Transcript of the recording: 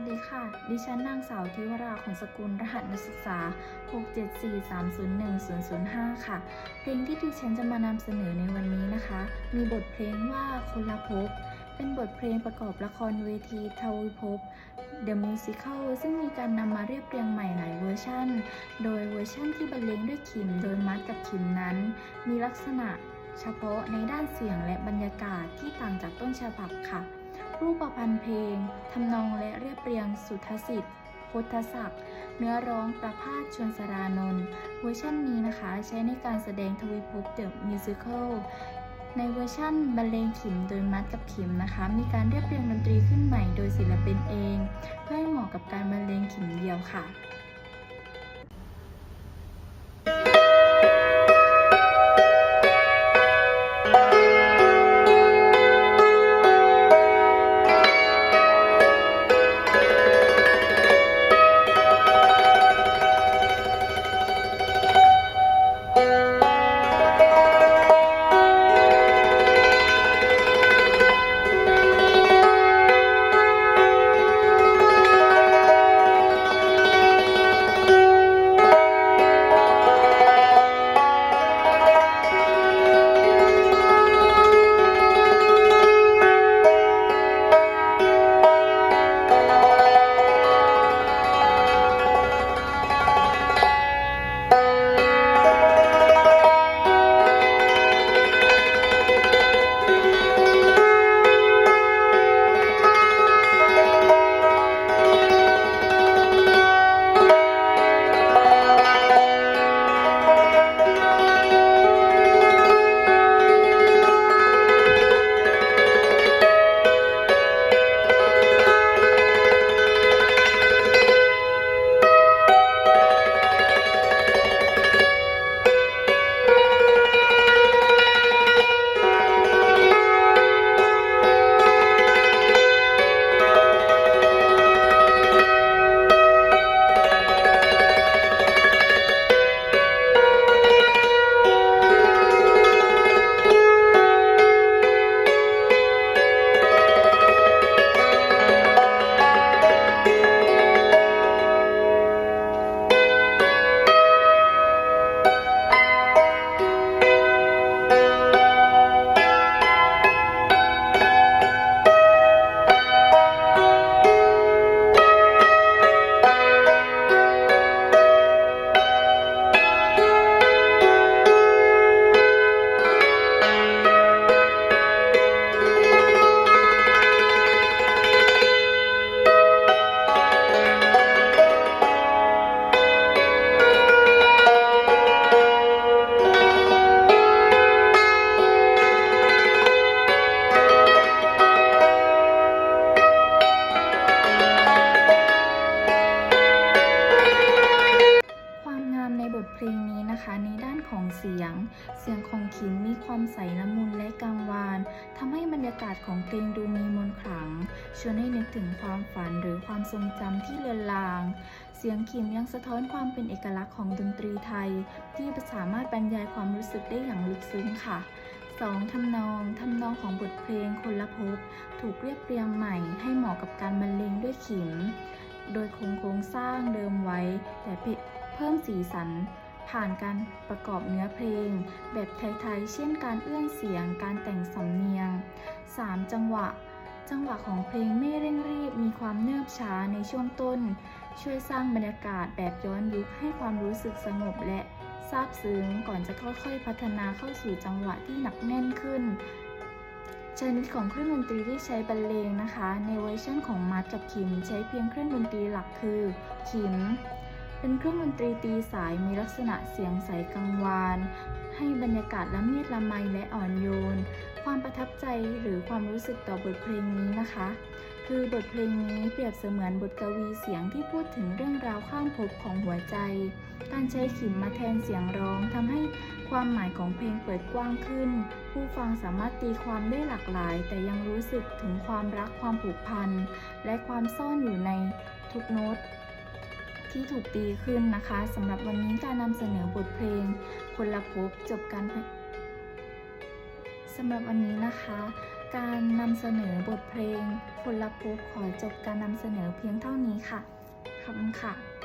สดีค่ะ ดิฉันนางสาวทิวราขนสกุลรหัสนักศึกษา 674301005 ค่ะ เพลงที่ดิฉันจะมานำเสนอในวันนี้นะคะ มีบทเพลงว่าคนละภพเป็นบทเพลงประกอบละครเวทีทวิภพ The Musical ซึ่งมีการนำมาเรียบเรียงใหม่หลายเวอร์ชัน โดยเวอร์ชันที่บรรเลงด้วยขิม โดยมัดกับขิมนั้น มีลักษณะเฉพาะในด้านเสียงและบรรยากาศที่ต่างจากต้นฉบับค่ะ รูปพันธ์เพลง ทำนองและเรียบเรียงสุทธสิทธิ์พุทธศักดิ์เนื้อร้องประพาสชวนสรานนท์เวอร์ชันนี้นะคะใช้ในการแสดงทวีภพเดอะมิวสิควลในเวอร์ชันบรรเลงขิมโดยมัดกับขิมนะคะ มีการเรียบเรียงดนตรีขึ้นใหม่โดยศิลปินเอง เพื่อให้เหมาะกับการบรรเลงขิมเดียวค่ะ เพลงนี้นะคะ ในด้านของเสียง เสียงของขิมมีความใสละมุนและกังวานทำให้บรรยากาศของเพลงดูมีมนต์ขลัง ชวนให้นึกถึงความฝันหรือความทรงจำที่เลือนลาง เสียงขิมยังสะท้อนความเป็นเอกลักษณ์ของดนตรีไทย ที่สามารถบรรยายความรู้สึกได้อย่างลึกซึ้งค่ะ 2. ทำนอง ทำนองของบทเพลงคนละภพถูกเรียบเรียงใหม่ให้เหมาะกับการบรรเลงด้วยขิม โดยคงโครงสร้างเดิมไว้แต่ เพิ่มสีสัน ผ่านการประกอบเนื้อเพลง แบบไทยๆ เช่นการเอื้อนเสียง การแต่งสำเนียง 3. จังหวะ จังหวะของเพลงไม่เร่งรีบ มีความเนิบช้าในช่วงต้น ช่วยสร้างบรรยากาศแบบย้อนยุคให้ความรู้สึกสงบและซาบซึ้งก่อนจะค่อยๆ พัฒนาเข้าสู่จังหวะที่หนักแน่นขึ้นชนิดของเครื่องดนตรีที่ใช้บรรเลงนะคะ ในเวอร์ชันของมัดกับคิม ใช้เพียงเครื่องดนตรีหลักคือ คิม เป็นเครื่องดนตรีตีสายมีลักษณะเสียงใสกังวาน ให้บรรยากาศละเมียดละไมและอ่อนโยน ความประทับใจหรือความรู้สึกต่อบทเพลงนี้นะคะ คือบทเพลงนี้เปรียบเสมือนบทกวีเสียงที่พูดถึงเรื่องราวข้ามภพของหัวใจ การใช้ขิมมาแทนเสียงร้องทำให้ความหมายของเพลงเปิดกว้างขึ้น ผู้ฟังสามารถตีความได้หลากหลาย แต่ยังรู้สึกถึงความรักความผูกพัน และความซ่อนอยู่ในทุกโน้ต ที่ถูกตีขึ้นนะคะสำหรับวันนี้การนำเสนอบทเพลง คนละพบจบการสำหรับวันนี้นะคะ การนำเสนอบทเพลง คนละพบขอจบการนำเสนอเพียงเท่านี้ค่ะ ขอบคุณค่ะ